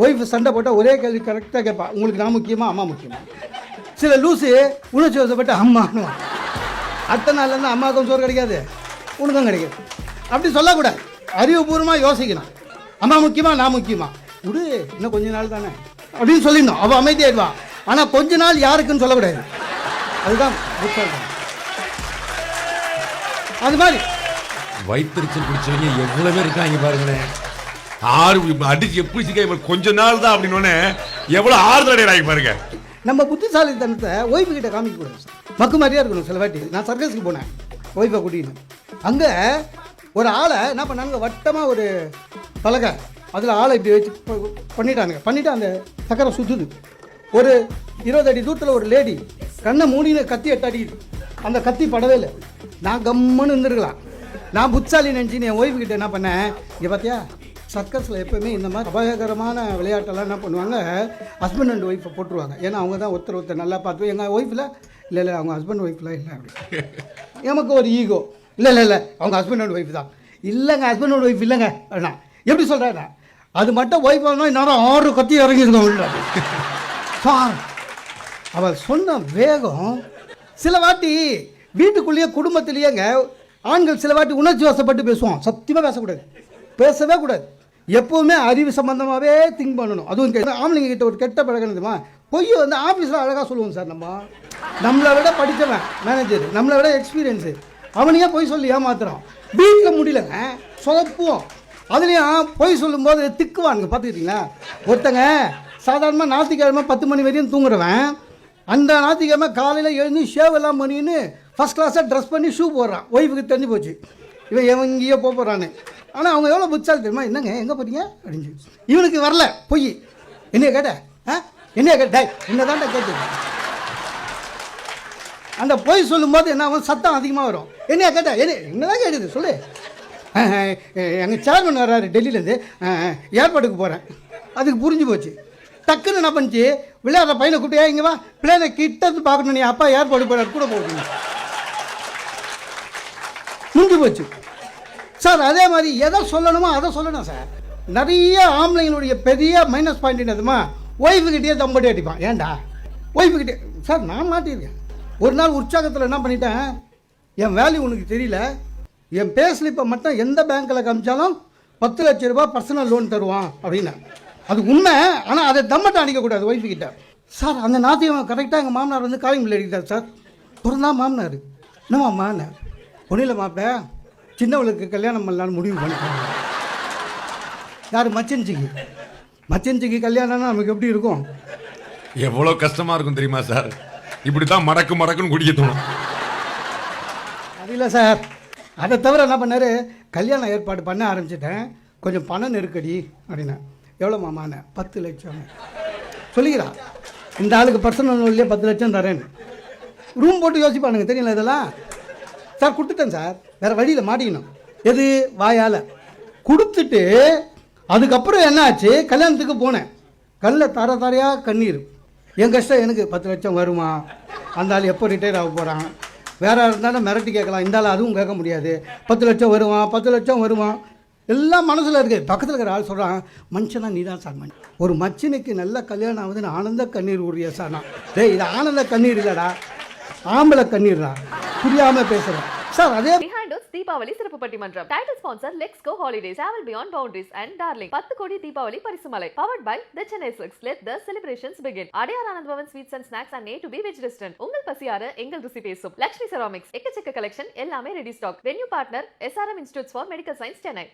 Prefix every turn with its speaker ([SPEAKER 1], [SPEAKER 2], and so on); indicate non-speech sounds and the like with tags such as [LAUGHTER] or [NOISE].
[SPEAKER 1] Wife சண்டை போட்டால் ஒரே கேள்வி கரெக்டாக கேட்பான் உங்களுக்கு நான் முக்கியமா அம்மா முக்கியமா? சில லூஸு உணர்ச்சி வசப்பட்டு அம்மான்னு அடுத்த நாள்லேருந்து அம்மாவுக்கும் சோறு கிடைக்காது. உனக்கும் கிடைக்காது. அப்படி சொல்லக்கூடாது. அறிவுபூர்வமாக யோசிக்கணும். அம்மா முக்கியமா நான் முக்கியமா? விடு இன்னும் கொஞ்ச நாள் தானே. அப்படின்னு சொல்லிடணும். அவள் அமைதியாயிடுவான் ஆனால் கொஞ்ச நாள் யாருக்குன்னு சொல்லக்கூடாது. அதுதான் அது மாதிரி.
[SPEAKER 2] வயிற்றுச்சல் பிடிச்சவங்க எவ்வளவு பேர் இருக்காங்க பாருங்களேன். ஆறு அடிச்சு எப்படி சிக்கா இவன் கொஞ்ச நாள் தான் அப்படின்னு எவ்வளோ ஆறுதல் அடைகிறாங்க பாருங்க.
[SPEAKER 1] நம்ம புத்திசாலித்தனத்தை ஒய்ஃபு கிட்ட காமிக்கக்கூடாது மக்கு மாதிரியா இருக்கணும் சில வாட்டி. நான் சர்க்கஸ்க்கு போனேன் ஒய்ஃபை கூட்டின்னு. அங்கே ஒரு ஆளை என்ன பண்ணாங்க வட்டமாக ஒரு பலகை அதில் ஆளை இப்படி வச்சு பண்ணிட்டானுங்க. பண்ணிவிட்டு அந்த சக்கரை சுற்றுது ஒரு இருபது அடி தூரத்தில் ஒரு லேடி கண்ணை மூடின கத்தி எட்டாடிக்குது அந்த கத்தி படவே இல்லை. நான் கம்முன்னு இருந்திருக்கலாம். நான் புத்தாலி நினச்சி என் ஒய்ஃபு கிட்ட என்ன பண்ணேன் இங்கே பார்த்தியா சர்க்கஸில் எப்போவுமே இந்த மாதிரி அபாயகரமான விளையாட்டெல்லாம் என்ன பண்ணுவாங்க? ஹஸ்பண்ட் அண்ட் ஒய்ஃபை போட்டுருவாங்க. ஏன்னா அவங்க தான் ஒருத்தர் ஒருத்தர் நல்லா பார்த்து எங்கள் ஒய்ஃபில் இல்லை இல்லை அவங்க ஹஸ்பண்ட் ஒய்ஃப்லாம் இல்லை. அப்படி. [LAUGHS] நமக்கு ஒரு ஈகோ இல்லை இல்லை இல்லை அவங்க ஹஸ்பண்ட் அண்ட் ஒய்ஃப் தான். இல்லைங்க ஹஸ்பண்ட் அண்ட் ஒய்ஃப் இல்லைங்க. அண்ணா எப்படி சொல்கிறேன் அது மட்டும் ஒய்ஃப் ஆனால் இன்னும் ஆறு கத்தி இறங்கியிருக்கோம் உள்ள. [LAUGHS] சார் அவள் சொன்ன வேகம் சில வாட்டி வீட்டுக்குள்ளேயே குடும்பத்திலேயேங்க ஆண்கள் சில வாட்டி உணர்ச்சி வசப்பட்டு பேசுவோம் சத்தியமாக பேசக்கூடாது. பேசவே கூடாது. எப்போவுமே அறிவு சம்மந்தமாகவே திங்க் பண்ணணும். அதுவும் கெ- ஆம்பளைங்க கிட்ட ஒரு கெட்ட பழக்கம் தெரியுமா பொய் வந்து ஆஃபீஸில் அழகாக சொல்லுவோம் சார் நம்ம. நம்மளை விட படித்தவன் மேனேஜர் நம்மளை விட எக்ஸ்பீரியன்ஸு அவனையே பொய் சொல்லி ஏமாத்துறான். வீட்டில் முடியலங்க சொதப்புவோம். அதுலேயும் பொய் சொல்லும்போது திக்குவானுங்க பார்த்துக்கிட்டீங்களா ஒருத்தங்க சாதாரணமாக ஞாயிற்றுக்கிழமை பத்து மணி வரையும் தூங்குறவன் அந்த ஞாயிற்றுக்கிழமை காலையில் எழுந்து ஷேவ் எல்லாம் பண்ணின்னு ஃபஸ்ட் கிளாஸாக ட்ரெஸ் பண்ணி ஷூ போடுறான். ஒய்ஃபுக்கு தெரிஞ்சு போச்சு. இவன் எவன் இங்கேயோ போக போகிறான்னு ஆனால் அவங்க எவ்வளோ புத்தால் தெரியுமா? என்னங்க எங்கே போறீங்க? அப்படின்னு சொல்லி. இவனுக்கு வரல பொய். என்னைய கேட்ட? ஆ? என்னைய கேட்ட? என்ன தான்டா கேட்டு? அந்த பொய் சொல்லும்போது என்ன ஆகும்? சத்தம் அதிகமாக வரும். என்னையா கேட்ட? என்ன என்னதான் கேட்குது சொல்லு. எங்கள் சேர்மன் வர்றாரு டெல்லியிலேருந்து. ஏர்போர்ட்டுக்கு போகிறேன் அதுக்கு புரிஞ்சு போச்சு. டக்குன்னு என்ன பண்ணுச்சு? விளையாடுற பையனை கூப்பிட்டு இங்கே வா. பிள்ளைனை கிட்டத்து பார்க்கணும். நீ அப்பா ஏர்போர்ட்டுக்கு போகிறாரு கூட போகணும் முடிஞ்சு போச்சு. சார் அதே மாதிரி எதை சொல்லணுமோ அதை சொல்லணும் சார். நிறைய ஆம்பளைங்களுடைய பெரிய மைனஸ் பாயிண்ட் என்னதுமா ஒய்ஃபுக்கிட்டே தம்படி அடிப்பான் ஏன்டா? ஒய்ஃபுக்கிட்டே சார் நான் மாட்டியிருக்கேன். ஒரு நாள் உற்சாகத்தில் என்ன பண்ணிட்டேன்? என் வேல்யூ உனக்கு தெரியல. என் பே ஸ்லிப்பை மட்டும் எந்த பேங்க்கில் காமிச்சாலும் பத்து லட்ச ரூபாய் பர்சனல் லோன் தருவான் அப்படின்னு. அது உண்மை ஆனால் அதை தம்மட்டை அடிக்கக்கூடாது ஒய்ஃபுக்கிட்ட சார் அந்த நாத்தியம் கரெக்டாக எங்கள் மாமனார் வந்து காலிங் பில் அடிக்கிறார் சார். பிறந்தா மாமனார். என்னம்மா ஒன்றும் இல்லை மாப்பிள்ள சின்னவளுக்கு கல்யாணம் பண்ணலான்னு முடிவு பண்ணிட்டாங்க. யார் மச்சன்சிக்கு மச்சன்சிக்கு கல்யாணம்னா நமக்கு எப்படி இருக்கும்?
[SPEAKER 2] எவ்வளவு கஷ்டமா இருக்கும் தெரியுமா சார்? இப்படித்தான் மடக்கு மடக்குன்னு குடிக்க தோணும்.
[SPEAKER 1] அது இல்லை சார். அதை தவிர என்ன பண்ணார்? கல்யாணம் ஏற்பாடு பண்ண ஆரம்பிச்சிட்டேன். கொஞ்சம் பண நெருக்கடி அப்படின்னா எவ்வளோ மாமாண்ணே பத்து லட்சம். சொல்லிக்கிறா இந்த ஆளுக்கு பர்சனல் லோன்லேயே பத்து லட்சம் தரேன்னு. ரூம் போட்டு யோசிப்பானுங்க. தெரியல இதெல்லாம்? சார் கொடுத்துட்டேன் சார். வேறு வழியில் மாட்டிக்கணும். எது? வாயால். கொடுத்துட்டு அதுக்கப்புறம் என்ன ஆச்சு கல்யாணத்துக்கு போனேன். கல்ல தர தரையாக கண்ணீர். என் கஷ்டம் எனக்கு. பத்து லட்சம் வருமா? அந்த ஆள் எப்போ ரிட்டையர் ஆக போகிறான் வேற இருந்தாலும் மிரட்டி கேட்கலாம். இந்த ஆள் அதுவும் கேட்க முடியாது. பத்து லட்சம் வருவான் பத்து லட்சம் வருவான் எல்லாம் மனசில் இருக்குது பக்கத்தில் இருக்கிற ஆள் சொல்கிறான் மனுஷனா நீ தான் சார். மண் ஒரு மச்சனுக்கு நல்ல கல்யாணம் ஆகுதுன்னு ஆனந்த கண்ணீர் உரிய சார் நான். டேய் இது ஆனந்த கண்ணீர் இல்லைடா. ஆம்பளை கண்ணீர்டா. புரியாம பேசுறேன் சார் அதே
[SPEAKER 3] Behind us, தீபாவளி சிறப்பு பட்டிமன்றம் title sponsor let's go holidays travel beyond boundaries and darling பத்து கோடி தீபாவளி பரிசு மலை. Powered by the Chennai silks let the celebrations begin Adyar Anand Bhavan sweets and snacks and A to B veg restaurant உங்கள் பசியார எங்கள் ருசி பேசும். Lakshmi ceramics எக்கச்சக்க கலெக்ஷன் எல்லாமே ready stock venue partner SRM institutes for medical science Chennai